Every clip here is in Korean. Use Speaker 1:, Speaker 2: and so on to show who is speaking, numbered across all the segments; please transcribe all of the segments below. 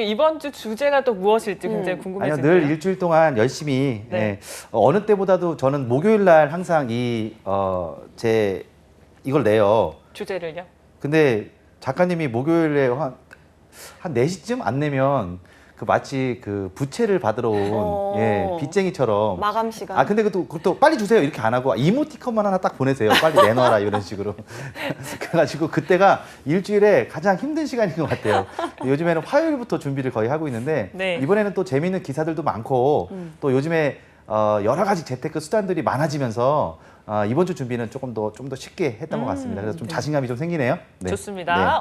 Speaker 1: 이번 주 주제가 또 무엇일지 굉장히
Speaker 2: 음.
Speaker 1: 궁금해지네요.
Speaker 3: 아니요, 늘 일주일 동안 열심히
Speaker 1: 네.
Speaker 3: 예, 어, 어느 때보다도 저는 목요일 날 항상 이 어, 제 이걸 내요.
Speaker 1: 주제를요.
Speaker 3: 근데 작가님이 목요일에 한, 한 4시쯤 안 내면 그 마치 그 부채를 받으러 온
Speaker 2: 어.
Speaker 3: 예, 빚쟁이처럼
Speaker 2: 마감 시간.
Speaker 3: 아 근데 그것도, 그것도 빨리 주세요 이렇게 안 하고 이모티콘만 하나 딱 보내세요 빨리 내놔라 이런 식으로 그래가지고 그때가 일주일에 가장 힘든 시간인 것 같아요 요즘에는 화요일부터 준비를 거의 하고 있는데
Speaker 1: 네.
Speaker 3: 이번에는 또 재미있는 기사들도 많고
Speaker 2: 음.
Speaker 3: 또 요즘에 어, 여러 가지 재테크 수단들이 많아지면서 어, 이번 주 준비는 조금 더 좀 더 쉽게 했던 것 같습니다 그래서 좀
Speaker 1: 네.
Speaker 3: 자신감이 좀 생기네요 네.
Speaker 1: 좋습니다.
Speaker 3: 네.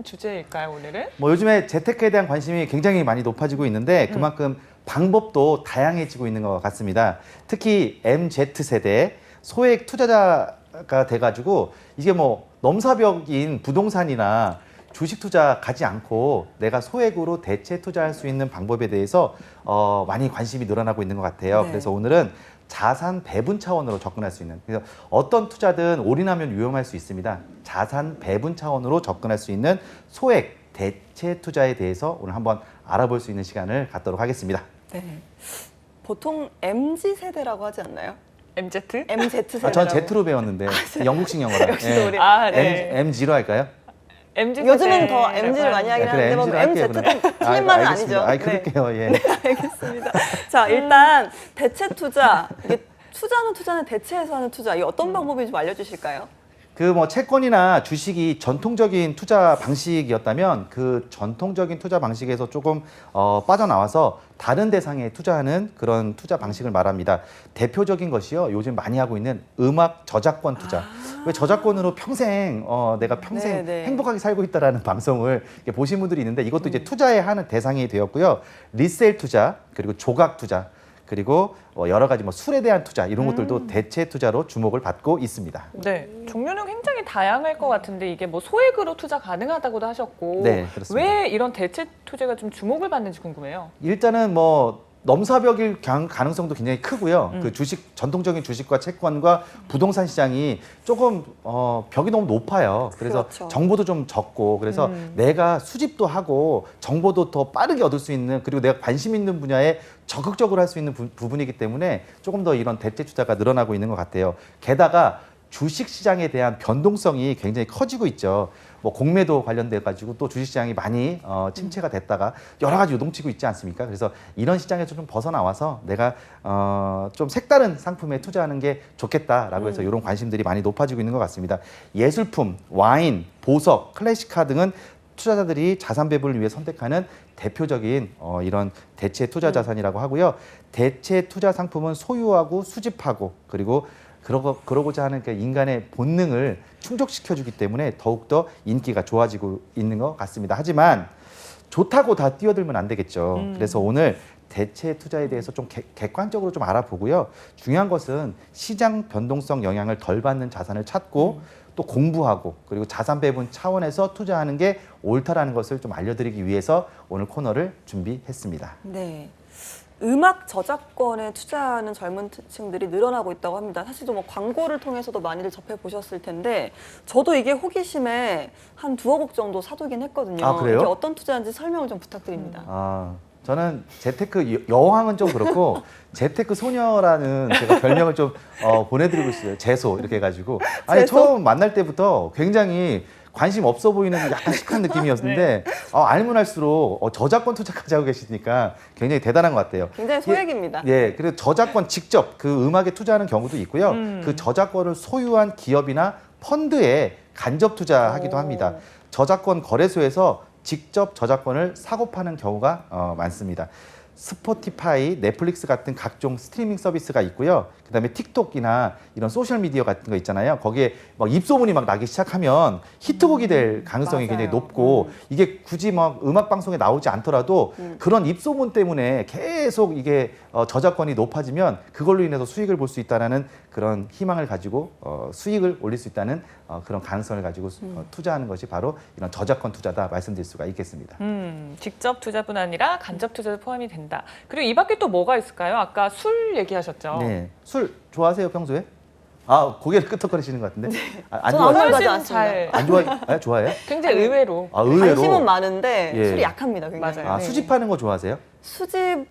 Speaker 1: 어떤 주제일까요 오늘은?
Speaker 3: 뭐 요즘에 재테크에 대한 관심이 굉장히 많이 높아지고 있는데 그만큼 방법도 다양해지고 있는 것 같습니다. 특히 MZ 세대 소액 투자자가 돼가지고 이게 뭐 넘사벽인 부동산이나 주식 투자 가지 않고 내가 소액으로 대체 투자할 수 있는 방법에 대해서 어, 많이 관심이 늘어나고 있는 것 같아요.
Speaker 2: 네.
Speaker 3: 그래서 오늘은 자산 배분 차원으로 접근할 수 있는 그래서 어떤 투자든 올인하면 위험할 수 있습니다. 자산 배분 차원으로 접근할 수 있는 소액 대체 투자에 대해서 오늘 한번 알아볼 수 있는 시간을 갖도록 하겠습니다.
Speaker 2: 네. 보통 MZ 세대라고 하지 않나요?
Speaker 1: MZ?
Speaker 2: MZ 세대.
Speaker 3: 아, 전 Z로 배웠는데 영국식 영어라.
Speaker 2: 역시
Speaker 3: 예.
Speaker 2: 우리.
Speaker 1: 아, 네.
Speaker 3: M, Mg로 할까요?
Speaker 1: MZ
Speaker 2: 요즘은 더 MZ를 많이 하긴
Speaker 3: 네, 그래
Speaker 2: 하는데 뭐
Speaker 3: Mg로 할게요.
Speaker 2: MZ
Speaker 3: 그럼.
Speaker 2: 도
Speaker 3: 아,
Speaker 2: 틀린 말은
Speaker 3: 알겠습니다.
Speaker 2: 아니죠.
Speaker 3: 아, 그럴게요. 예.
Speaker 2: 알겠습니다. 자, 일단 대체 투자. 이게 투자는 투자는 대체해서 하는 투자. 이 어떤 방법인지 좀 알려주실까요?
Speaker 3: 그 뭐 채권이나 주식이 전통적인 투자 방식이었다면 그 전통적인 투자 방식에서 조금 어, 빠져나와서 다른 대상에 투자하는 그런 투자 방식을 말합니다. 대표적인 것이요. 요즘 많이 하고 있는 음악 저작권 투자. 왜 저작권으로 평생 어, 내가 평생
Speaker 2: 네, 네.
Speaker 3: 행복하게 살고 있다라는 방송을 이렇게 보신 분들이 있는데 이것도 이제 투자에 하는 대상이 되었고요. 리셀 투자 그리고 조각 투자 그리고 어, 여러 가지 뭐 술에 대한 투자 이런 것들도 대체 투자로 주목을 받고 있습니다.
Speaker 1: 네, 종류는 굉장히 다양할 것 같은데 이게 뭐 소액으로 투자 가능하다고도 하셨고
Speaker 3: 네.
Speaker 1: 왜 이런 대체 투자가 좀 주목을 받는지 궁금해요.
Speaker 3: 일단은 뭐 넘사벽일 강- 가능성도 굉장히 크고요.
Speaker 1: 음.
Speaker 3: 그 주식 전통적인 주식과 채권과 부동산 시장이 조금 어, 벽이 너무 높아요. 그래서
Speaker 2: 그렇죠.
Speaker 3: 정보도 좀 적고 그래서
Speaker 1: 음.
Speaker 3: 내가 수집도 하고 정보도 더 빠르게 얻을 수 있는 그리고 내가 관심 있는 분야에 적극적으로 할 수 있는 부, 부분이기 때문에 조금 더 이런 대체 투자가 늘어나고 있는 것 같아요. 게다가 주식 시장에 대한 변동성이 굉장히 커지고 있죠. 뭐 공매도 관련돼 가지고 또 주식 시장이 많이 어, 침체가 됐다가 여러 가지 요동치고 있지 않습니까? 그래서 이런 시장에서 좀 벗어나와서 내가 어, 좀 색다른 상품에 투자하는 게 좋겠다라고 해서 이런 관심들이 많이 높아지고 있는 것 같습니다. 예술품, 와인, 보석, 클래식카 등은 투자자들이 자산 배분을 위해 선택하는 대표적인 어, 이런 대체 투자 자산이라고 하고요. 대체 투자 상품은 소유하고 수집하고 그리고 그러고, 그러고자 하는 그 인간의 본능을 충족시켜주기 때문에 더욱더 인기가 좋아지고 있는 것 같습니다. 하지만 좋다고 다 뛰어들면 안 되겠죠.
Speaker 1: 음.
Speaker 3: 그래서 오늘 대체 투자에 대해서 좀 객- 객관적으로 좀 알아보고요. 중요한 것은 시장 변동성 영향을 덜 받는 자산을 찾고 또 공부하고 그리고 자산 배분 차원에서 투자하는 게 옳다라는 것을 좀 알려드리기 위해서 오늘 코너를 준비했습니다.
Speaker 2: 네. 음악 저작권에 투자하는 젊은 층들이 늘어나고 있다고 합니다. 사실 뭐 광고를 통해서도 많이들 접해 보셨을 텐데 저도 이게 호기심에 한 두억 원 정도 사두긴 했거든요.
Speaker 3: 아, 그래요?
Speaker 2: 이게 어떤 투자인지 설명을 좀 부탁드립니다.
Speaker 3: 아, 저는 재테크 여- 여왕은 좀 그렇고 재테크 소녀라는 제가 별명을 좀 어, 보내드리고 있어요. 재소 이렇게 해가지고 아니
Speaker 2: 재소?
Speaker 3: 처음 만날 때부터 굉장히 관심 없어 보이는 약간 시크한 느낌이었는데 어, 알면 할수록 어, 저작권 투자까지 하고 계시니까 굉장히 대단한 것 같아요.
Speaker 2: 굉장히 소액입니다.
Speaker 3: 예, 그리고 저작권 직접 그 음악에 투자하는 경우도 있고요.
Speaker 1: 음.
Speaker 3: 그 저작권을 소유한 기업이나 펀드에 간접 투자하기도
Speaker 2: 오.
Speaker 3: 합니다. 저작권 거래소에서 직접 저작권을 사고 파는 경우가 어, 많습니다. 스포티파이, 넷플릭스 같은 각종 스트리밍 서비스가 있고요. 그다음에 틱톡이나 이런 소셜 미디어 같은 거 있잖아요. 거기에 막 입소문이 막 나기 시작하면 히트곡이 될 가능성이
Speaker 2: 맞아요.
Speaker 3: 굉장히 높고 이게 굳이 막 음악 방송에 나오지 않더라도
Speaker 2: 음.
Speaker 3: 그런 입소문 때문에 계속 이게 어, 저작권이 높아지면 그걸로 인해서 수익을 볼 수 있다라는 그런 희망을 가지고 어, 수익을 올릴 수 있다는 어, 그런 가능성을 가지고 수- 어, 투자하는 것이 바로 이런 저작권 투자다 말씀드릴 수가 있겠습니다.
Speaker 1: 음, 직접 투자뿐 아니라 간접 투자도 포함이 된다. 그리고 이 밖에 또 뭐가 있을까요? 아까 술 얘기하셨죠.
Speaker 3: 네, 술 좋아하세요 평소에? 아 고개를 끄덕거리시는 것 같은데. 아, 안
Speaker 2: 저는
Speaker 3: 좋아.
Speaker 2: 아무 말도
Speaker 1: 하진
Speaker 2: 하지
Speaker 3: 잘안 좋아? 아, 좋아해요?
Speaker 1: 굉장히 의외로
Speaker 3: 아 의외로.
Speaker 2: 관심은 많은데
Speaker 3: 예.
Speaker 2: 술이 약합니다. 굉장히.
Speaker 1: 맞아요.
Speaker 3: 아
Speaker 2: 네.
Speaker 3: 수집하는 거 좋아하세요?
Speaker 2: 수집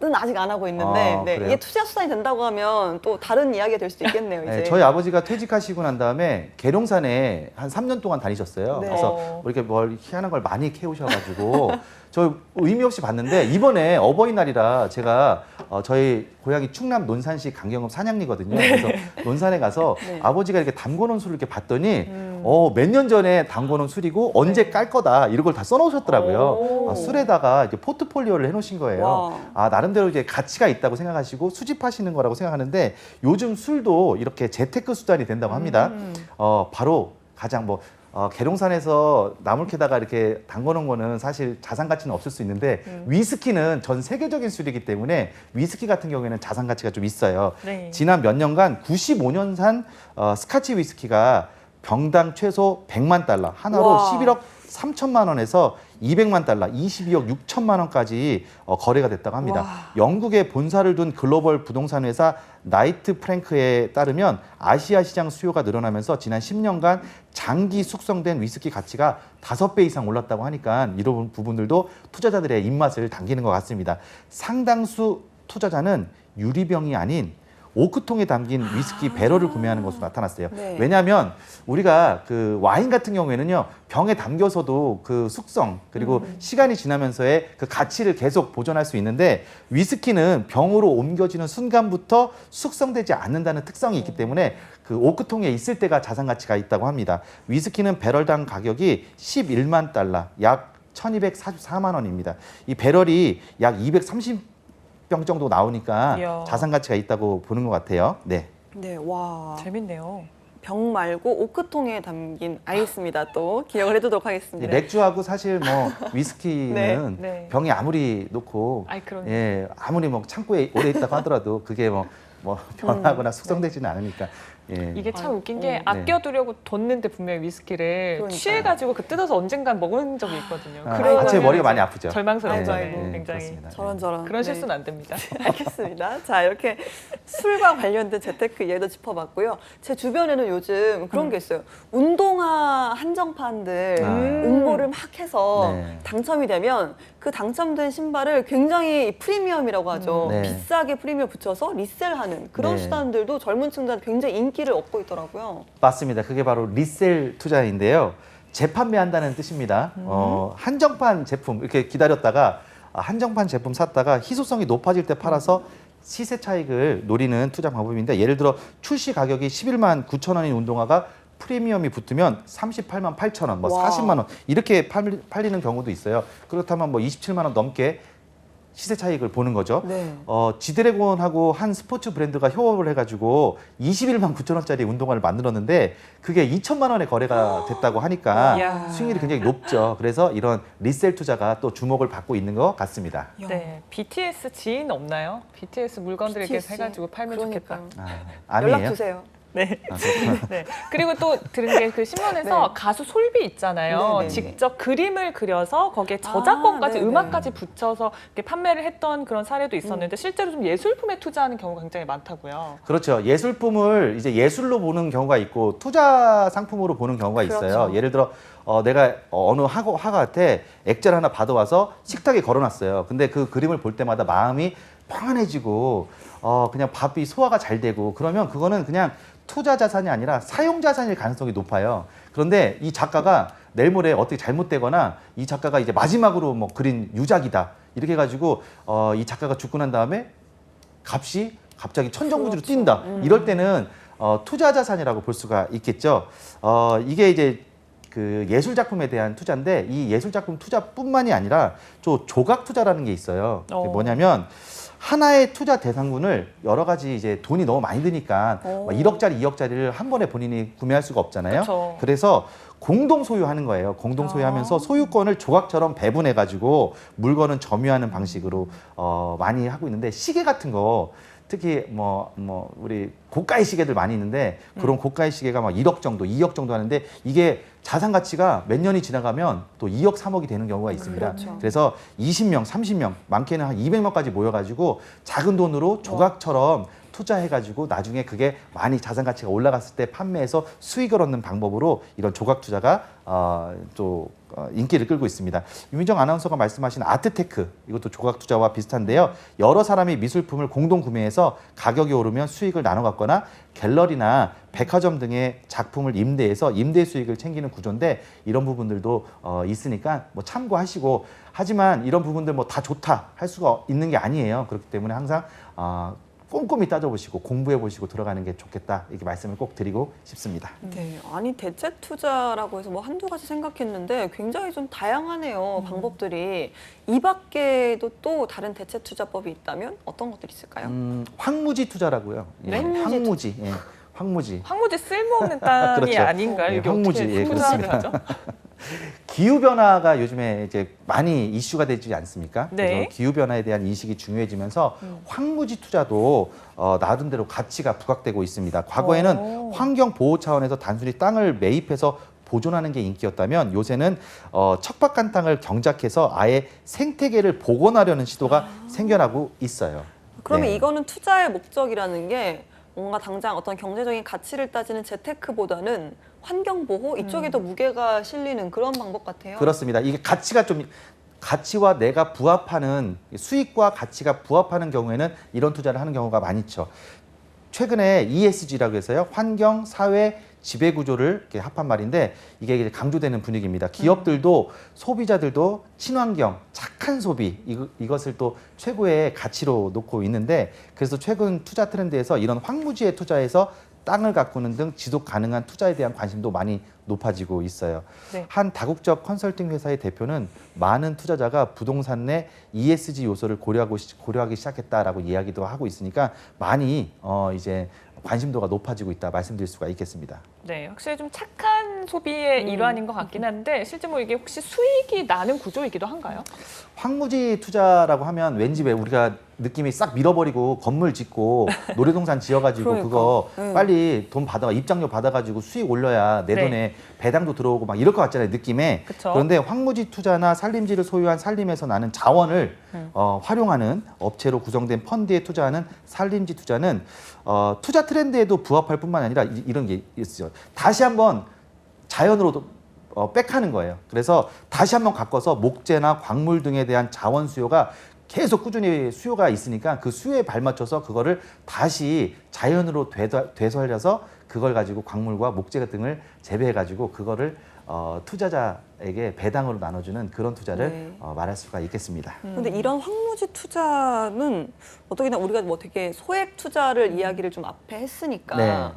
Speaker 2: 은 아직 안 하고 있는데
Speaker 3: 아,
Speaker 2: 네,
Speaker 3: 그래요?
Speaker 2: 이게 투자 수단이 된다고 하면 또 다른 이야기가 될 수도 있겠네요. 이제.
Speaker 3: 네, 저희 아버지가 퇴직하시고 난 다음에 계룡산에 한 3년 동안 다니셨어요.
Speaker 2: 네.
Speaker 3: 그래서
Speaker 1: 어.
Speaker 3: 뭐 이렇게 뭘 희한한 걸 많이 캐오셔가지고 저 의미 없이 봤는데 이번에 어버이날이라 제가 어, 저희 고향이 충남 논산시 강경읍 산양리거든요. 그래서 논산에 가서
Speaker 2: 네.
Speaker 3: 아버지가 이렇게 담궈놓은 술을 이렇게 봤더니
Speaker 1: 음.
Speaker 3: 어, 몇 년 전에 담궈놓은 술이고 언제 깔 거다 이런 걸 다 써놓으셨더라고요.
Speaker 1: 오.
Speaker 3: 아, 술에다가 이제 포트폴리오를 해놓으신 거예요.
Speaker 2: 와.
Speaker 3: 아 나름대로 이제 가치가 있다고 생각하시고 수집하시는 거라고 생각하는데 요즘 술도 이렇게 재테크 수단이 된다고 합니다.
Speaker 1: 음.
Speaker 3: 어 바로 가장 뭐 어, 계룡산에서 나물 캐다가 이렇게 담궈놓은 거는 사실 자산 가치는 없을 수 있는데
Speaker 1: 음.
Speaker 3: 위스키는 전 세계적인 술이기 때문에 위스키 같은 경우에는 자산 가치가 좀 있어요.
Speaker 1: 네.
Speaker 3: 지난 몇 년간 95년산 어, 스카치 위스키가 병당 최소 100만 달러, 하나로
Speaker 2: 와.
Speaker 3: 11억 3천만 원에서 200만 달러, 22억 6천만 원까지 어, 거래가 됐다고 합니다.
Speaker 2: 와.
Speaker 3: 영국에 본사를 둔 글로벌 부동산 회사 나이트 프랭크에 따르면 아시아 시장 수요가 늘어나면서 지난 10년간 장기 숙성된 위스키 가치가 다섯 배 이상 올랐다고 하니까 이런 부분들도 투자자들의 입맛을 당기는 것 같습니다. 상당수 투자자는 유리병이 아닌 오크통에 담긴 위스키 배럴을 구매하는 것으로 나타났어요.
Speaker 2: 네.
Speaker 3: 왜냐하면 우리가 그 와인 같은 경우에는요 병에 담겨서도 그 숙성 그리고 시간이 지나면서의 그 가치를 계속 보존할 수 있는데 위스키는 병으로 옮겨지는 순간부터 숙성되지 않는다는 특성이 있기 때문에 그 오크통에 있을 때가 자산 가치가 있다고 합니다. 위스키는 배럴당 가격이 11만 달러, 약 1,244만 원입니다. 이 배럴이 약 230 병 정도 나오니까
Speaker 1: 이야.
Speaker 3: 자산 가치가 있다고 보는 것 같아요. 네.
Speaker 2: 네, 와.
Speaker 1: 재밌네요.
Speaker 2: 병 말고 오크통에 담긴 알겠습니다. 또 기억을 해두도록
Speaker 3: 이
Speaker 2: 하겠습니다.
Speaker 3: 맥주하고 사실 뭐 위스키는
Speaker 1: 네, 네.
Speaker 3: 병이 아무리 놓고
Speaker 1: 아이 그런
Speaker 3: 예 아무리 뭐 창고에 오래 있다고 하더라도 그게 뭐 뭐 변하거나 숙성되지는 않으니까 예.
Speaker 1: 이게 참 웃긴 게
Speaker 2: 음.
Speaker 1: 아껴두려고 뒀는데 분명히 위스키를
Speaker 2: 그러니까요.
Speaker 1: 취해가지고 그 뜯어서 언젠간 먹은 적이 있거든요.
Speaker 3: 아,
Speaker 1: 그러면
Speaker 3: 머리가 많이 아프죠.
Speaker 1: 절망스럽죠.
Speaker 2: 네,
Speaker 1: 네,
Speaker 2: 네,
Speaker 1: 굉장히
Speaker 3: 그렇습니다.
Speaker 2: 저런 저런.
Speaker 1: 그런
Speaker 2: 네.
Speaker 1: 실수는 안 됩니다.
Speaker 2: 알겠습니다. 자, 이렇게 술과 관련된 재테크 예도 짚어봤고요. 제 주변에는 요즘 그런 게 있어요. 운동화 한정판들
Speaker 3: 아.
Speaker 2: 응모를 막 해서
Speaker 3: 네.
Speaker 2: 당첨이 되면 그 당첨된 신발을 굉장히 프리미엄이라고 하죠.
Speaker 3: 음. 네.
Speaker 2: 비싸게 프리미엄 붙여서 리셀하는 그런
Speaker 3: 네.
Speaker 2: 수단들도 젊은 층들한테 굉장히 인기 를 얻고 있더라고요.
Speaker 3: 맞습니다. 그게 바로 리셀 투자인데요. 재판매한다는 뜻입니다. 어, 한정판 제품 이렇게 기다렸다가 아, 한정판 제품 샀다가 희소성이 높아질 때 팔아서 시세 차익을 노리는 투자 방법인데 예를 들어 출시 가격이 11만 9천 원인 운동화가 프리미엄이 붙으면 38만 8천 원, 뭐
Speaker 2: 와.
Speaker 3: 40만 원 이렇게 팔, 팔리는 경우도 있어요. 그렇다면 뭐 27만 원 넘게 시세 차익을 보는 거죠.
Speaker 2: 네.
Speaker 3: 어, 지드래곤하고 한 스포츠 브랜드가 협업을 해가지고 21만 9천 원짜리 운동화를 만들었는데 그게 2천만 원에 거래가 됐다고 하니까
Speaker 1: 이야.
Speaker 3: 수익률이 굉장히 높죠. 그래서 이런 리셀 투자가 또 주목을 받고 있는 것 같습니다.
Speaker 1: 네, BTS 지인 없나요? BTS 물건들 이렇게
Speaker 2: BTS.
Speaker 1: 해가지고 팔면 좋겠다.
Speaker 3: 아,
Speaker 2: 연락
Speaker 3: 아니에요?
Speaker 2: 주세요.
Speaker 1: 네.
Speaker 3: 아.
Speaker 1: 네. 그리고 또 들은 게 그 신문에서
Speaker 2: 네.
Speaker 1: 가수 솔비 있잖아요.
Speaker 2: 네, 네,
Speaker 1: 직접 그림을 그려서 거기에 저작권까지
Speaker 2: 네, 네.
Speaker 1: 음악까지 붙여서 이렇게 판매를 했던 그런 사례도 있었는데 실제로 좀 예술품에 투자하는 경우가 굉장히 많다고요.
Speaker 3: 그렇죠. 예술품을 이제 예술로 보는 경우가 있고 투자 상품으로 보는 경우가 있어요.
Speaker 2: 그렇죠.
Speaker 3: 예를 들어 어, 내가 어느 화가, 화가한테 액자를 하나 받아와서 식탁에 걸어놨어요. 근데 그 그림을 볼 때마다 마음이 평안해지고 어, 그냥 밥이 소화가 잘 되고 그러면 그거는 그냥 투자 자산이 아니라 사용 자산일 가능성이 높아요. 그런데 이 작가가 내일 모레 어떻게 잘못되거나 이 작가가 이제 마지막으로 뭐 그린 유작이다 이렇게 해가지고 어, 이 작가가 죽고 난 다음에 값이 갑자기 천정부지로
Speaker 2: 그렇죠.
Speaker 3: 뛴다.
Speaker 2: 음.
Speaker 3: 이럴 때는 어, 투자 자산이라고 볼 수가 있겠죠. 어, 이게 이제 그 예술 작품에 대한 투자인데 이 예술 작품 투자뿐만이 아니라 저 조각 투자라는 게 있어요.
Speaker 1: 어.
Speaker 3: 뭐냐면 하나의 투자 대상군을 여러 가지 이제 돈이 너무 많이 드니까
Speaker 2: 오.
Speaker 3: 뭐 1억짜리, 2억짜리를 한 번에 본인이 구매할 수가 없잖아요.
Speaker 1: 그쵸.
Speaker 3: 그래서 공동 소유하는 거예요. 공동 소유하면서
Speaker 1: 아.
Speaker 3: 소유권을 조각처럼 배분해 가지고 물건은 점유하는 방식으로 어, 많이 하고 있는데 시계 같은 거 특히 뭐뭐 우리 고가의 시계들 많이 있는데 그런
Speaker 1: 음.
Speaker 3: 고가의 시계가 막 1억 정도, 2억 정도 하는데 이게 자산 가치가 몇 년이 지나가면 또 2억, 3억이 되는 경우가 있습니다.
Speaker 2: 그렇죠.
Speaker 3: 그래서 20명, 30명, 많게는 한 200명까지 모여 가지고 작은 돈으로 조각처럼 투자해가지고 나중에 그게 많이 자산 가치가 올라갔을 때 판매해서 수익을 얻는 방법으로 이런 조각 투자가 어, 또 어, 인기를 끌고 있습니다. 유민정 아나운서가 말씀하신 아트테크 이것도 조각 투자와 비슷한데요. 여러 사람이 미술품을 공동 구매해서 가격이 오르면 수익을 나눠 갖거나 갤러리나 백화점 등의 작품을 임대해서 임대 수익을 챙기는 구조인데 이런 부분들도 어, 있으니까 뭐 참고하시고 하지만 이런 부분들 뭐 다 좋다 할 수가 있는 게 아니에요. 그렇기 때문에 항상 어, 꼼꼼히 따져보시고 공부해보시고 들어가는 게 좋겠다 이렇게 말씀을 꼭 드리고 싶습니다.
Speaker 2: 네, 아니 대책 투자라고 해서 뭐 한두 가지 생각했는데 굉장히 좀 다양하네요 방법들이 이 밖에도 또 다른 대책 투자법이 있다면 어떤 것들이 있을까요?
Speaker 3: 음, 황무지 투자라고요. 예,
Speaker 2: 네?
Speaker 3: 황무지, 예, 황무지.
Speaker 1: 황무지 쓸모없는 땅이
Speaker 3: 그렇죠.
Speaker 1: 아닌가요?
Speaker 3: 예, 황무지, 예, 그렇습니다. 기후 변화가 요즘에 이제 많이 이슈가 되지 않습니까?
Speaker 1: 네.
Speaker 3: 그래서 기후 변화에 대한 인식이 중요해지면서 황무지 투자도 어, 나름대로 가치가 부각되고 있습니다. 과거에는
Speaker 1: 오.
Speaker 3: 환경 보호 차원에서 단순히 땅을 매입해서 보존하는 게 인기였다면 요새는 어, 척박한 땅을 경작해서 아예 생태계를 복원하려는 시도가 생겨나고 있어요.
Speaker 2: 그러면
Speaker 3: 네.
Speaker 2: 이거는 투자의 목적이라는 게 뭔가 당장 어떤 경제적인 가치를 따지는 재테크보다는 환경 보호 이쪽에 더 무게가 실리는 그런 방법 같아요.
Speaker 3: 그렇습니다. 이게 가치가 좀 가치와 내가 부합하는 수익과 가치가 부합하는 경우에는 이런 투자를 하는 경우가 많이 있죠. 최근에 ESG라고 해서요. 환경, 사회, 지배 구조를 합한 말인데 이게 강조되는 분위기입니다. 기업들도 소비자들도 친환경, 착한 소비 이것을 또 최고의 가치로 놓고 있는데 그래서 최근 투자 트렌드에서 이런 황무지에 투자해서 땅을 가꾸는 등 지속 가능한 투자에 대한 관심도 많이 높아지고 있어요.
Speaker 1: 네.
Speaker 3: 한 다국적 컨설팅 회사의 대표는 많은 투자자가 부동산 내 ESG 요소를 고려하고 시- 고려하기 시작했다라고 이야기도 하고 있으니까 많이 어 이제 관심도가 높아지고 있다 말씀드릴 수가 있겠습니다.
Speaker 1: 네, 확실히 좀 착한 소비의
Speaker 2: 음.
Speaker 1: 일환인 것 같긴 한데 실제 뭐 이게 혹시 수익이 나는 구조이기도 한가요?
Speaker 3: 황무지 투자라고 하면 왠지 왜 우리가 느낌이 싹 밀어버리고 건물 짓고 놀이동산 지어가지고
Speaker 2: 그러니까.
Speaker 3: 그거
Speaker 2: 네.
Speaker 3: 빨리 돈 받아 입장료 받아가지고 수익 올려야 내
Speaker 1: 네.
Speaker 3: 돈에 배당도 들어오고 막 이럴 것 같잖아요 느낌에
Speaker 1: 그쵸.
Speaker 3: 그런데 황무지 투자나 산림지를 소유한 산림에서 나는 자원을
Speaker 1: 음.
Speaker 3: 어, 활용하는 업체로 구성된 펀드에 투자하는 산림지 투자는 어, 투자 트렌드에도 부합할 뿐만 아니라 이, 이런 게 있어요 다시 한번 자연으로 어, 백하는 거예요. 그래서 다시 한번 바꿔서 목재나 광물 등에 대한 자원 수요가 계속 꾸준히 수요가 있으니까 그 수요에 발맞춰서 그거를 다시 자연으로 되돌- 되살려서 그걸 가지고 광물과 목재 등을 재배해 가지고 그거를 어, 투자자에게 배당으로 나눠주는 그런 투자를
Speaker 2: 네.
Speaker 3: 어, 말할 수가 있겠습니다.
Speaker 2: 근데 이런 황무지 투자는 어떻게나 우리가 뭐 되게 소액 투자를 이야기를 좀 앞에 했으니까
Speaker 3: 네.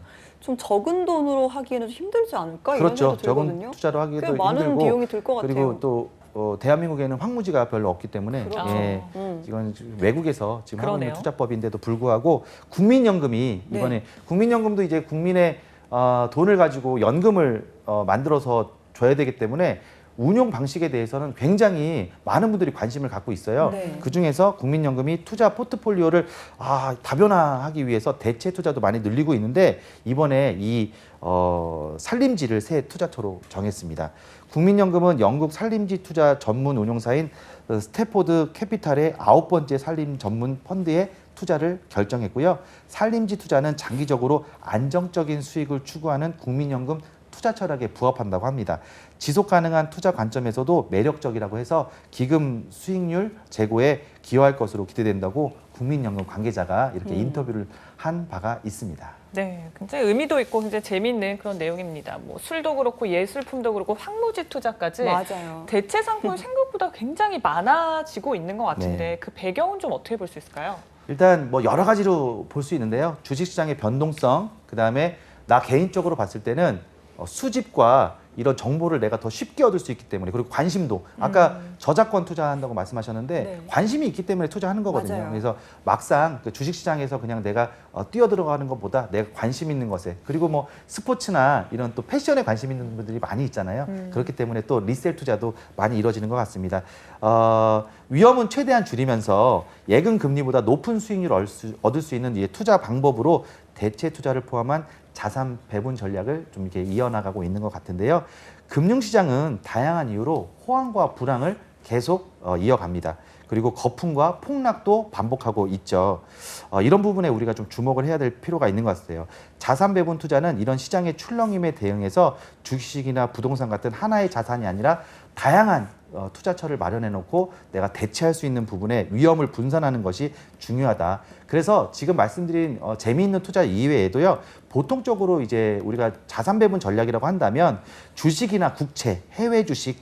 Speaker 2: 좀 적은 돈으로 하기에는 좀 힘들지 않을까 이런
Speaker 3: 그렇죠.
Speaker 2: 생각도 들거든요.
Speaker 3: 적은 투자로 하기도
Speaker 2: 꽤 많은
Speaker 3: 힘들고
Speaker 2: 비용이 들 것 같아요.
Speaker 3: 그리고 또 어, 대한민국에는 황무지가 별로 없기 때문에
Speaker 2: 그렇죠.
Speaker 3: 예,
Speaker 2: 음.
Speaker 3: 이건 지금 외국에서 지금 하고 있는
Speaker 1: 그러네요.
Speaker 3: 투자법인데도 불구하고 국민연금이
Speaker 2: 네.
Speaker 3: 이번에 국민연금도 이제 국민의 어, 돈을 가지고 연금을 어, 만들어서 줘야 되기 때문에 운용 방식에 대해서는 굉장히 많은 분들이 관심을 갖고 있어요.
Speaker 2: 네.
Speaker 3: 그 중에서 국민연금이 투자 포트폴리오를 아, 다변화하기 위해서 대체 투자도 많이 늘리고 있는데 이번에 이 어, 산림지를 새 투자처로 정했습니다. 국민연금은 영국 산림지 투자 전문 운용사인 어, 스태포드 캐피탈의 아홉 번째 산림 전문 펀드에 투자를 결정했고요. 산림지 투자는 장기적으로 안정적인 수익을 추구하는 국민연금 투자 철학에 부합한다고 합니다. 지속 가능한 투자 관점에서도 매력적이라고 해서 기금 수익률 제고에 기여할 것으로 기대된다고 국민연금 관계자가 이렇게
Speaker 2: 음.
Speaker 3: 인터뷰를 한 바가 있습니다.
Speaker 1: 네, 굉장히 의미도 있고 굉장히 재미있는 그런 내용입니다. 뭐 술도 그렇고 예술품도 그렇고 황무지 투자까지
Speaker 2: 맞아요.
Speaker 1: 대체 상품이 생각보다 굉장히 많아지고 있는 것 같은데
Speaker 3: 네.
Speaker 1: 그 배경은 좀 어떻게 볼 수 있을까요?
Speaker 3: 일단 뭐 여러 가지로 볼 수 있는데요. 주식시장의 변동성, 그 다음에 나 개인적으로 봤을 때는 어, 수집과 이런 정보를 내가 더 쉽게 얻을 수 있기 때문에 그리고 관심도 아까 저작권 투자한다고 말씀하셨는데
Speaker 2: 음. 네.
Speaker 3: 관심이 있기 때문에 투자하는 거거든요.
Speaker 2: 맞아요.
Speaker 3: 그래서 막상 그 주식시장에서 그냥 내가 어, 뛰어 들어가는 것보다 내가 관심 있는 것에 그리고 뭐 스포츠나 이런 또 패션에 관심 있는 분들이 많이 있잖아요. 그렇기 때문에 또 리셀 투자도 많이 이루어지는 것 같습니다. 어, 위험은 최대한 줄이면서 예금 금리보다 높은 수익률을 얻을 수, 얻을 수 있는 이 투자 방법으로 대체 투자를 포함한 자산 배분 전략을 좀 이렇게 이어나가고 있는 것 같은데요. 금융시장은 다양한 이유로 호황과 불황을 계속 어, 이어갑니다. 그리고 거품과 폭락도 반복하고 있죠. 어, 이런 부분에 우리가 좀 주목을 해야 될 필요가 있는 것 같아요. 자산 배분 투자는 이런 시장의 출렁임에 대응해서 주식이나 부동산 같은 하나의 자산이 아니라 다양한 어, 투자처를 마련해 놓고 내가 대체할 수 있는 부분에 위험을 분산하는 것이 중요하다. 그래서 지금 말씀드린 어, 재미있는 투자 이외에도요. 보통적으로 이제 우리가 자산 배분 전략이라고 한다면 주식이나 국채, 해외 주식,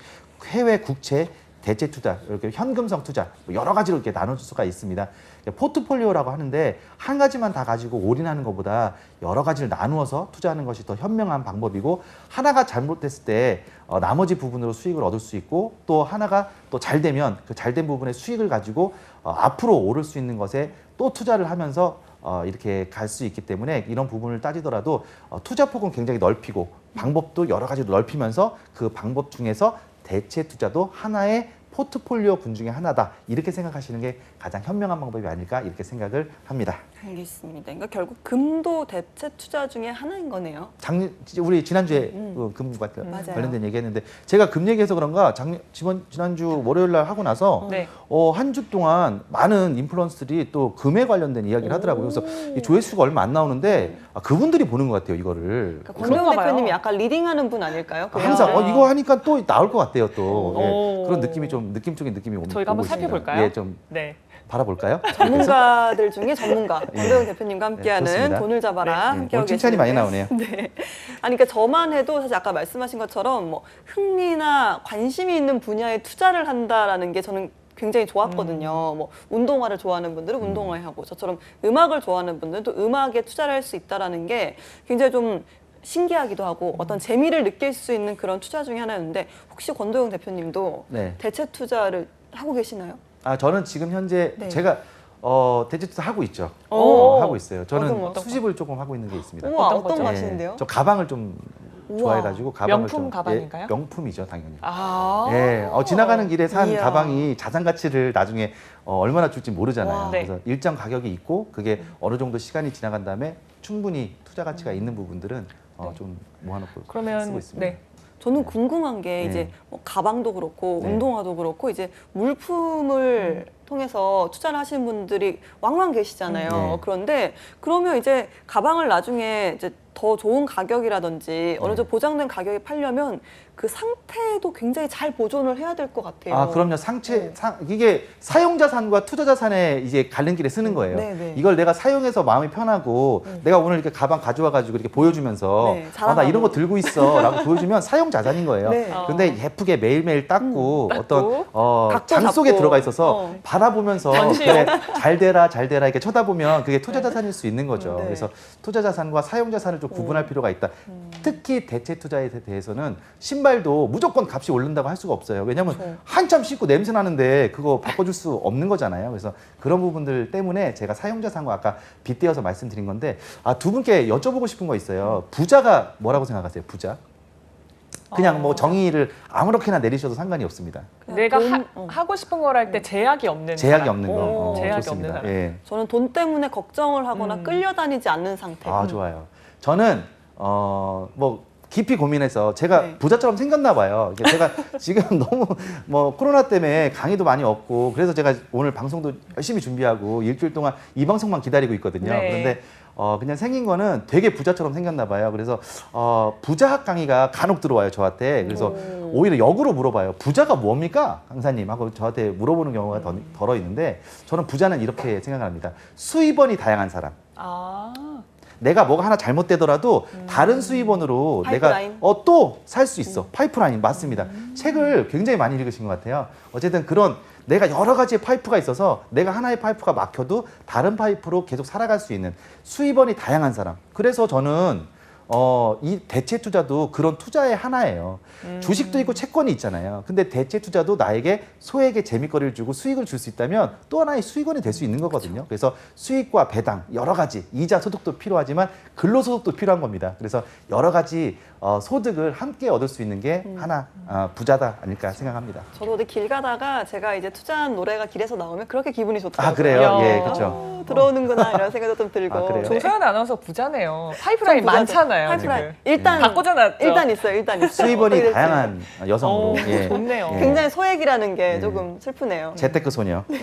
Speaker 3: 해외 국채 대체 투자, 이렇게 현금성 투자 뭐 여러 가지로 이렇게 나눠줄 수가 있습니다. 포트폴리오라고 하는데 한 가지만 다 가지고 올인하는 것보다 여러 가지를 나누어서 투자하는 것이 더 현명한 방법이고 하나가 잘못됐을 때 어, 나머지 부분으로 수익을 얻을 수 있고 또 하나가 또 잘 되면 그 잘된 부분의 수익을 가지고 어, 앞으로 오를 수 있는 것에 또 투자를 하면서 어, 이렇게 갈 수 있기 때문에 이런 부분을 따지더라도 어, 투자 폭은 굉장히 넓히고 방법도 여러 가지로 넓히면서 그 방법 중에서 대체 투자도 하나의 포트폴리오 분 중에 하나다 이렇게 생각하시는 게 가장 현명한 방법이 아닐까 이렇게 생각을 합니다.
Speaker 2: 알겠습니다. 그러니까 결국 금도 대체 투자 중에 하나인 거네요.
Speaker 3: 작년 우리 지난주에
Speaker 2: 음.
Speaker 3: 그 금과
Speaker 2: 맞아요.
Speaker 3: 관련된 얘기했는데 제가 금 얘기해서 그런가 작년 지난 지난주 월요일 날 하고 나서
Speaker 1: 네.
Speaker 3: 어, 한 주 동안 많은 인플루언서들이 또 금에 관련된 이야기를 하더라고요. 그래서 이 조회수가 얼마 안 나오는데 아, 그분들이 보는 것 같아요, 이거를.
Speaker 2: 그러니까
Speaker 1: 봐요.
Speaker 2: 대표님이 약간 리딩하는 분 아닐까요?
Speaker 3: 아, 항상 어,
Speaker 1: 네.
Speaker 3: 이거 하니까 또 나올 것 같아요, 또. 예,
Speaker 1: 오.
Speaker 3: 그런 느낌이 좀 느낌적인 느낌이 오는
Speaker 1: 저희가 한번. 살펴볼까요?
Speaker 3: 예, 좀
Speaker 1: 네.
Speaker 3: 바라볼까요?
Speaker 2: 전문가들 중에 전문가 권대웅 대표님과 함께하는
Speaker 3: 네.
Speaker 2: 돈을 잡아라
Speaker 3: 네,
Speaker 2: 함께하고
Speaker 3: 오늘 칭찬이 많이
Speaker 2: 계시는데요. 네. 아니 그러니까 저만 해도 사실 아까 말씀하신 것처럼 뭐 흥미나 관심이 있는 분야에 투자를 한다라는 게 저는 굉장히 좋았거든요. 뭐 운동화를 좋아하는 분들은 운동화에 하고 저처럼 음악을 좋아하는 분들은 또 음악에 투자를 할 수 있다라는 게 굉장히 좀 신기하기도 하고 어떤 재미를 느낄 수 있는 그런 투자 중에 하나였는데 혹시 권도영 대표님도
Speaker 3: 네.
Speaker 2: 대체 투자를 하고 계시나요?
Speaker 3: 아 저는 지금 현재
Speaker 2: 네.
Speaker 3: 제가 어, 대체투자 하고 있죠.
Speaker 2: 오.
Speaker 3: 어, 하고 있어요.
Speaker 2: 어떤 거,
Speaker 3: 저는
Speaker 2: 어떤 거?
Speaker 3: 수집을 조금 하고 있는 게 있습니다.
Speaker 2: 우와
Speaker 1: 어떤
Speaker 2: 어떤
Speaker 1: 거죠?
Speaker 2: 거
Speaker 3: 예,
Speaker 2: 하시는데요?
Speaker 3: 저 가방을 좀
Speaker 2: 우와.
Speaker 3: 좋아해가지고 가방을
Speaker 1: 명품
Speaker 3: 좀,
Speaker 1: 가방인가요?
Speaker 3: 예, 명품이죠, 당연히.
Speaker 1: 아.
Speaker 3: 예, 어, 지나가는 길에 산
Speaker 2: 이야.
Speaker 3: 가방이 자산 가치를 나중에 어, 얼마나 줄지 모르잖아요.
Speaker 2: 와.
Speaker 1: 네.
Speaker 3: 그래서 일정 가격이 있고 그게 어느 정도 시간이 지나간 다음에 충분히 투자 가치가 있는 부분들은 어,
Speaker 1: 네.
Speaker 3: 좀 모아놓고
Speaker 1: 그러면
Speaker 3: 쓰고 있습니다.
Speaker 1: 네.
Speaker 2: 저는 궁금한 게
Speaker 3: 네.
Speaker 2: 이제 뭐 가방도 그렇고
Speaker 3: 네.
Speaker 2: 운동화도 그렇고 이제 물품을 통해서 투자를 하시는 분들이 왕왕 계시잖아요.
Speaker 3: 네.
Speaker 2: 그런데 그러면 이제 가방을 나중에 이제 더 좋은 가격이라든지 어느
Speaker 3: 네.
Speaker 2: 정도 보장된 가격에 팔려면 그 상태도 굉장히 잘 보존을 해야 될 것 같아요.
Speaker 3: 아, 그럼요. 상체,
Speaker 2: 네.
Speaker 3: 상, 이게 사용자 산과 투자자 산에 이제 갈림길에 쓰는 거예요.
Speaker 2: 네, 네.
Speaker 3: 이걸 내가 사용해서 마음이 편하고 내가 오늘 이렇게 가방 가져와 가지고 이렇게 보여주면서
Speaker 2: 네,
Speaker 3: 아, 나. 이런 거 들고 있어 라고 보여주면 사용 자산인 거예요.
Speaker 2: 네.
Speaker 3: 근데 예쁘게 매일매일 닦고
Speaker 1: 닦고,
Speaker 3: 어떤 어, 장 속에. 들어가 있어서
Speaker 2: 어.
Speaker 3: 바라보면서. 그래, 잘 되라 잘 되라 이렇게 쳐다보면 그게 투자 자산일 수 있는 거죠.
Speaker 2: 네.
Speaker 3: 그래서 투자 자산과 사용 자산을 좀 구분할 필요가 있다.
Speaker 2: 음.
Speaker 3: 특히 대체 투자에 대해서는 신발 도 무조건 값이 오른다고 할 수가 없어요. 왜냐하면
Speaker 2: 그렇죠.
Speaker 3: 한참 신고 냄새 나는데 그거 바꿔줄 수 없는 거잖아요. 그래서 그런 부분들 때문에 제가 사용자산과 아까 빗대어서 말씀드린 건데 아, 두 분께 여쭤보고 싶은 거 있어요. 부자가 뭐라고 생각하세요? 부자? 그냥 뭐
Speaker 1: 어.
Speaker 3: 정의를 아무렇게나 내리셔도 상관이 없습니다.
Speaker 1: 내가
Speaker 2: 돈-
Speaker 1: 하,
Speaker 2: 어.
Speaker 1: 하고 싶은 걸 할 때 제약이 없는
Speaker 3: 제약이
Speaker 1: 사람.
Speaker 3: 없는 거
Speaker 2: 오.
Speaker 3: 어,
Speaker 1: 제약이
Speaker 3: 좋습니다.
Speaker 1: 없는 사람.
Speaker 3: 예.
Speaker 2: 저는 돈 때문에 걱정을 하거나
Speaker 1: 음.
Speaker 2: 끌려다니지 않는 상태.
Speaker 3: 아 좋아요. 저는 어뭐 깊이 고민해서 제가
Speaker 2: 네.
Speaker 3: 부자처럼 생겼나 봐요. 이게 제가 지금 너무 뭐 코로나 때문에 강의도 많이 없고 그래서 제가 오늘 방송도 열심히 준비하고 일주일 동안 이 방송만 기다리고 있거든요.
Speaker 1: 네.
Speaker 3: 그런데 어 그냥 생긴 거는 되게 부자처럼 생겼나 봐요. 그래서 어 부자학 강의가 간혹 들어와요 저한테. 그래서
Speaker 2: 오.
Speaker 3: 오히려 역으로 물어봐요. 부자가 뭡니까 강사님 하고 저한테 물어보는 경우가 더, 덜어 있는데 저는 부자는 이렇게 생각합니다. 수입원이 다양한 사람.
Speaker 1: 아.
Speaker 3: 내가 뭐가 하나 잘못되더라도 다른 수입원으로
Speaker 2: 파이프라인?
Speaker 3: 내가 어, 또 살 수 있어. 파이프라인 맞습니다. 책을 굉장히 많이 읽으신 것 같아요. 어쨌든 그런 내가 여러 가지의 파이프가 있어서 내가 하나의 파이프가 막혀도 다른 파이프로 계속 살아갈 수 있는 수입원이 다양한 사람. 그래서 저는 어, 이 대체 투자도 그런 투자의 하나예요. 주식도 있고 채권이 있잖아요. 근데 대체 투자도 나에게 소액의 재미거리를 주고 수익을 줄 수 있다면 또 하나의 수익원이 될 수 있는 거거든요. 그래서 수익과 배당 여러 가지 이자 소득도 필요하지만 근로 소득도 필요한 겁니다. 그래서 여러 가지 어, 소득을 함께 얻을 수 있는 게 하나 어, 부자다 아닐까 생각합니다.
Speaker 2: 저도 어디 길 가다가 제가 이제 투자한 노래가 길에서 나오면 그렇게 기분이 좋더라고요.
Speaker 3: 아 그래요?
Speaker 1: 야.
Speaker 3: 예, 그렇죠.
Speaker 2: 어, 들어오는구나 이런 생각도 좀 들고.
Speaker 3: 아?
Speaker 1: 조서연 아나운서 부자네요. 파이프라인. 많잖아요.
Speaker 2: 파이프라인.
Speaker 1: 지금.
Speaker 2: 일단
Speaker 1: 바꿔줘놨죠.
Speaker 2: 일단 있어요. 일단 있어요.
Speaker 3: 수입원이. 다양한 여성으로.
Speaker 1: 오,
Speaker 3: 예.
Speaker 1: 좋네요.
Speaker 3: 예.
Speaker 2: 굉장히 소액이라는 게
Speaker 3: 예.
Speaker 2: 조금 슬프네요.
Speaker 3: 재테크 소녀.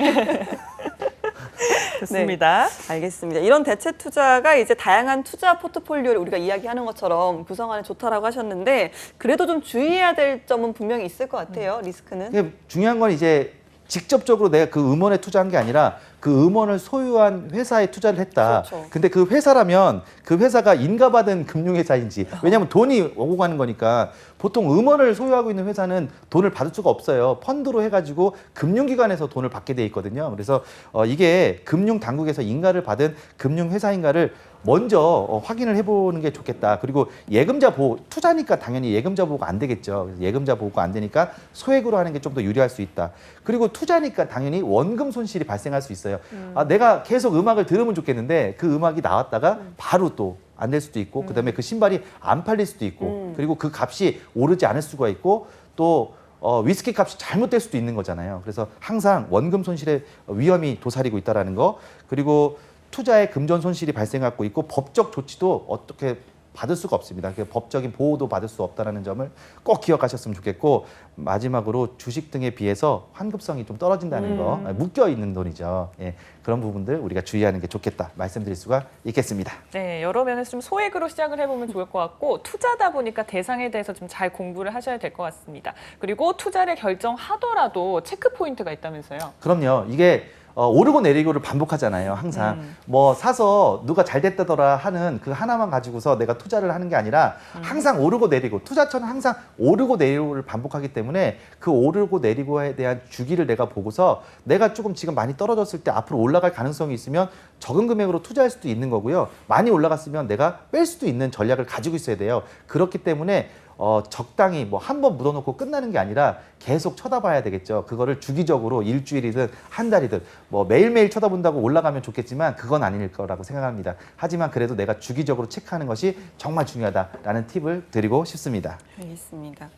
Speaker 1: 좋습니다.
Speaker 2: 알겠습니다. 이런 대체 투자가 이제 다양한 투자 포트폴리오를 우리가 이야기하는 것처럼 구성하는 좋다라고 하셨는데 그래도 좀 주의해야 될 점은 분명히 있을 것 같아요. 리스크는.
Speaker 3: 이게 중요한 건 이제 직접적으로 내가 그 음원에 투자한 게 아니라 그 음원을 소유한 회사에 투자를 했다.
Speaker 2: 그렇죠.
Speaker 3: 근데 그 회사라면 그 회사가 인가받은 금융회사인지 왜냐하면 돈이 오고 가는 거니까 보통 음원을 소유하고 있는 회사는 돈을 받을 수가 없어요. 펀드로 해가지고 금융기관에서 돈을 받게 돼 있거든요. 그래서 어, 이게 금융당국에서 인가를 받은 금융회사인가를 먼저 어, 확인을 해보는 게 좋겠다. 그리고 예금자 보호, 투자니까 당연히 예금자 보호가 안 되겠죠. 예금자 보호가 안 되니까 소액으로 하는 게 좀 더 유리할 수 있다. 그리고 투자니까 당연히 원금 손실이 발생할 수 있어요. 아, 내가 계속 음악을 들으면 좋겠는데 그 음악이 나왔다가 바로 또 안 될 수도 있고 그다음에 그 신발이 안 팔릴 수도 있고
Speaker 2: 음.
Speaker 3: 그리고 그 값이 오르지 않을 수가 있고 또 어, 위스키 값이 잘못될 수도 있는 거잖아요. 그래서 항상 원금 손실의 위험이 도사리고 있다라는 거 그리고 투자의 금전 손실이 발생하고 있고 법적 조치도 어떻게 받을 수가 없습니다. 그 법적인 보호도 받을 수 없다는 점을 꼭 기억하셨으면 좋겠고 마지막으로 주식 등에 비해서 환급성이 좀 떨어진다는 거 묶여 있는 돈이죠. 예, 그런 부분들 우리가 주의하는 게 좋겠다 말씀드릴 수가 있겠습니다.
Speaker 1: 네, 여러 면에서 좀 소액으로 시작을 해보면 좋을 것 같고 투자다 보니까 대상에 대해서 좀 잘 공부를 하셔야 될 것 같습니다. 그리고 투자를 결정하더라도 체크 포인트가 있다면서요.
Speaker 3: 그럼요. 이게 어, 오르고 내리고를 반복하잖아요. 항상
Speaker 1: 음.
Speaker 3: 뭐 사서 누가 잘 됐다더라 하는 그 하나만 가지고서 내가 투자를 하는 게 아니라 항상 오르고 내리고 투자처는 항상 오르고 내리고를 반복하기 때문에 그 오르고 내리고에 대한 주기를 내가 보고서 내가 조금 지금 많이 떨어졌을 때 앞으로 올라갈 가능성이 있으면 적은 금액으로 투자할 수도 있는 거고요. 많이 올라갔으면 내가 뺄 수도 있는 전략을 가지고 있어야 돼요. 그렇기 때문에 어, 적당히 뭐 한 번 묻어놓고 끝나는 게 아니라 계속 쳐다봐야 되겠죠. 그거를 주기적으로 일주일이든 한 달이든 뭐 매일매일 쳐다본다고 올라가면 좋겠지만 그건 아닐 거라고 생각합니다. 하지만 그래도 내가 주기적으로 체크하는 것이 정말 중요하다라는 팁을 드리고 싶습니다.
Speaker 2: 알겠습니다.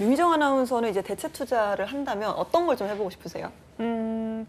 Speaker 2: 윤희정 아나운서는 이제 대체 투자를 한다면 어떤 걸 좀 해보고 싶으세요?
Speaker 1: 음,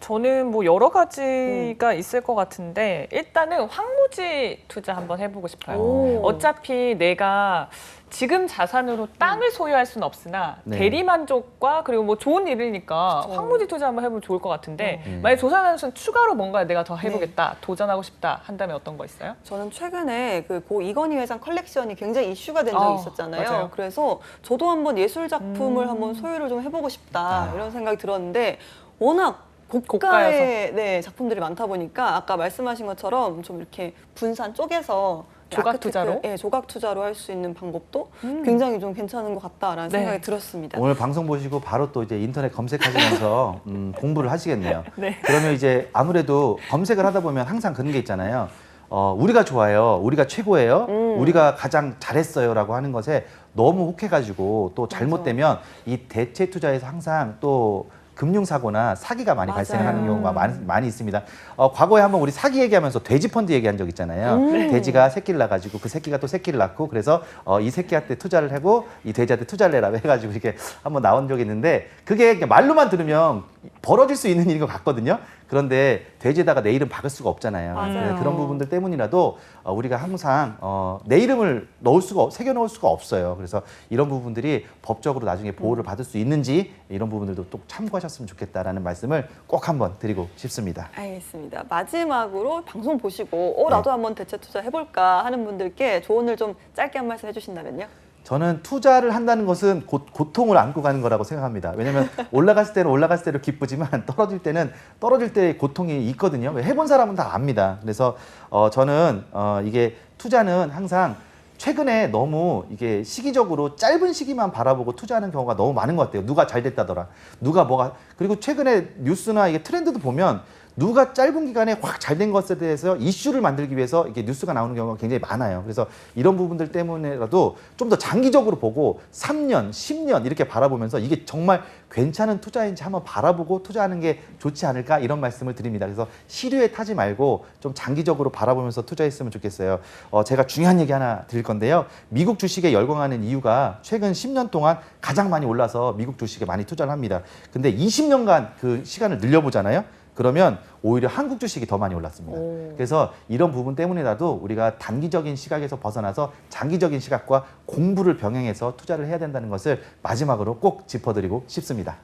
Speaker 1: 저는 뭐 여러 가지가 있을 것 같은데 일단은 황무지 투자 한번 해보고 싶어요.
Speaker 2: 오.
Speaker 1: 어차피 내가 지금 자산으로 땅을 소유할 수는 없으나
Speaker 3: 네.
Speaker 1: 대리 만족과 그리고 뭐 좋은 일이니까
Speaker 2: 그쵸.
Speaker 1: 황무지 투자 한번 해보면 좋을 것 같은데
Speaker 3: 음.
Speaker 1: 만약 조사하면서 추가로 뭔가 내가 더 해보겠다 도전하고 싶다 한다면 어떤 거 있어요?
Speaker 2: 저는 최근에 그 고 이건희 회장 컬렉션이 굉장히 이슈가 된 적이
Speaker 1: 아,
Speaker 2: 있었잖아요.
Speaker 1: 맞아요.
Speaker 2: 그래서 저도 한번 예술 작품을
Speaker 1: 음.
Speaker 2: 한번 소유를 좀 해보고 싶다
Speaker 3: 아.
Speaker 2: 이런 생각이 들었는데 워낙. 고가의 네, 작품들이 많다 보니까 아까 말씀하신 것처럼 좀 이렇게 분산 쪼개서
Speaker 1: 조각
Speaker 2: 아크테크,
Speaker 1: 투자로?
Speaker 2: 예, 조각 투자로 할 수 있는 방법도
Speaker 1: 음.
Speaker 2: 굉장히 좀 괜찮은 것 같다라는
Speaker 1: 네.
Speaker 2: 생각이 들었습니다.
Speaker 3: 오늘 방송 보시고 바로 또 이제 인터넷 검색하시면서 음, 공부를 하시겠네요.
Speaker 1: 네.
Speaker 3: 그러면 이제 아무래도 검색을 하다 보면 항상 그런 게 있잖아요. 어, 우리가 좋아요. 우리가 최고예요.
Speaker 2: 음.
Speaker 3: 우리가 가장 잘했어요라고 하는 것에 너무 혹해가지고 또 잘못되면 이 대체 투자에서 항상 또 금융사고나 사기가 많이
Speaker 2: 맞아요.
Speaker 3: 발생하는 경우가 많이, 많이 있습니다. 어, 과거에 한번 우리 사기 얘기하면서 돼지 펀드 얘기한 적 있잖아요.
Speaker 2: 음.
Speaker 3: 돼지가 새끼를 낳아가지고 그 새끼가 또 새끼를 낳고 그래서 어, 이 새끼한테 투자를 하고 이 돼지한테 투자를 해라 해가지고 이렇게 한번 나온 적이 있는데 그게 말로만 들으면 벌어질 수 있는 일인 것 같거든요. 그런데 돼지에다가 내 이름 박을 수가 없잖아요.
Speaker 2: 맞아요.
Speaker 3: 네, 그런 부분들 때문이라도 어, 우리가 항상 어, 내 이름을 넣을 수가 없- 새겨 넣을 수가 없어요. 그래서 이런 부분들이 법적으로 나중에 보호를 받을 수 있는지 이런 부분들도 또 참고하셨으면 좋겠다라는 말씀을 꼭 한번 드리고 싶습니다.
Speaker 2: 알겠습니다. 마지막으로 방송 보시고 어 나도 한번 대체 투자 해볼까 하는 분들께 조언을 좀 짧게 한 말씀 해주신다면요.
Speaker 3: 저는 투자를 한다는 것은 고, 고통을 안고 가는 거라고 생각합니다. 왜냐하면 올라갔을 때는 올라갔을 때로 기쁘지만 떨어질 때는 떨어질 때의 고통이 있거든요. 해본 사람은 다 압니다. 그래서 어, 저는 어, 이게 투자는 항상 최근에 너무 이게 시기적으로 짧은 시기만 바라보고 투자하는 경우가 너무 많은 것 같아요. 누가 잘 됐다더라. 누가 뭐가 그리고 최근에 뉴스나 이게 트렌드도 보면 누가 짧은 기간에 확 잘 된 것에 대해서 이슈를 만들기 위해서 이게 뉴스가 나오는 경우가 굉장히 많아요. 그래서 이런 부분들 때문에라도 좀 더 장기적으로 보고 3년, 10년 이렇게 바라보면서 이게 정말 괜찮은 투자인지 한번 바라보고 투자하는 게 좋지 않을까 이런 말씀을 드립니다. 그래서 시류에 타지 말고 좀 장기적으로 바라보면서 투자했으면 좋겠어요. 어, 제가 중요한 얘기 하나 드릴 건데요. 미국 주식에 열광하는 이유가 최근 10년 동안 가장 많이 올라서 미국 주식에 많이 투자를 합니다. 근데 20년간 그 시간을 늘려보잖아요. 그러면 오히려 한국 주식이 더 많이 올랐습니다.
Speaker 1: 오.
Speaker 3: 그래서 이런 부분 때문이라도 우리가 단기적인 시각에서 벗어나서 장기적인 시각과 공부를 병행해서 투자를 해야 된다는 것을 마지막으로 꼭 짚어드리고 싶습니다.